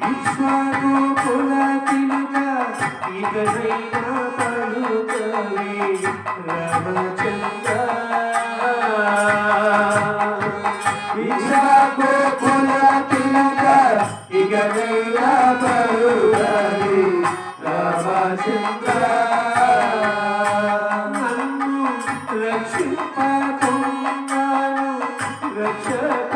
విశ్వరూపుల తినుక ఇకనైనా పలుకవే రామచంద్ర విశ్వరూపుల తినుక ఇకనైనా పలుకవే రామచంద్ర నన్ను రక్షింపకుండాను రక్షక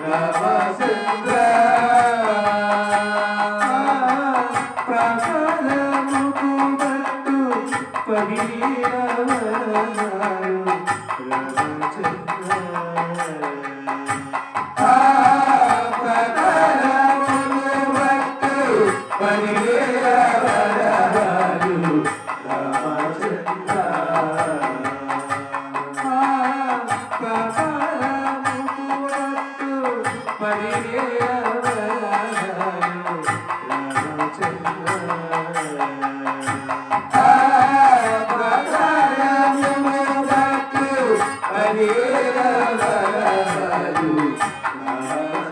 Namaste. I love you.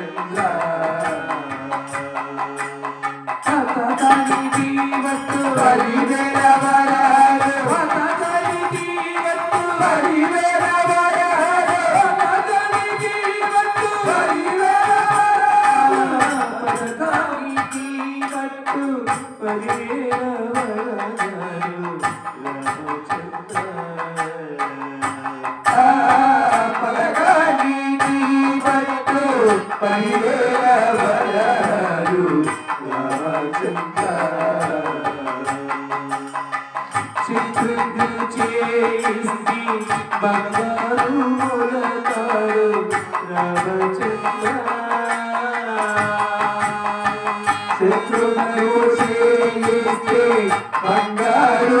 love. கண்டாரு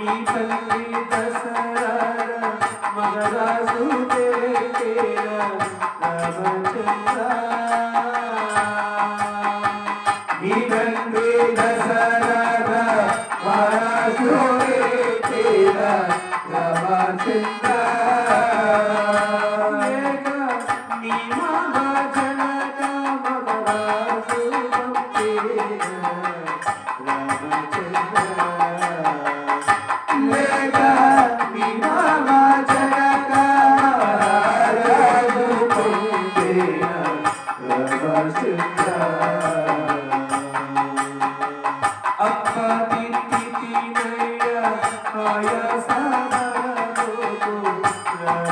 మీ తల్లి దసరార మగరాసు Ramachandra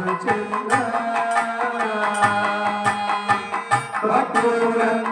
Thank you.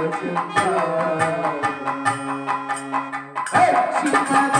Hey, she's my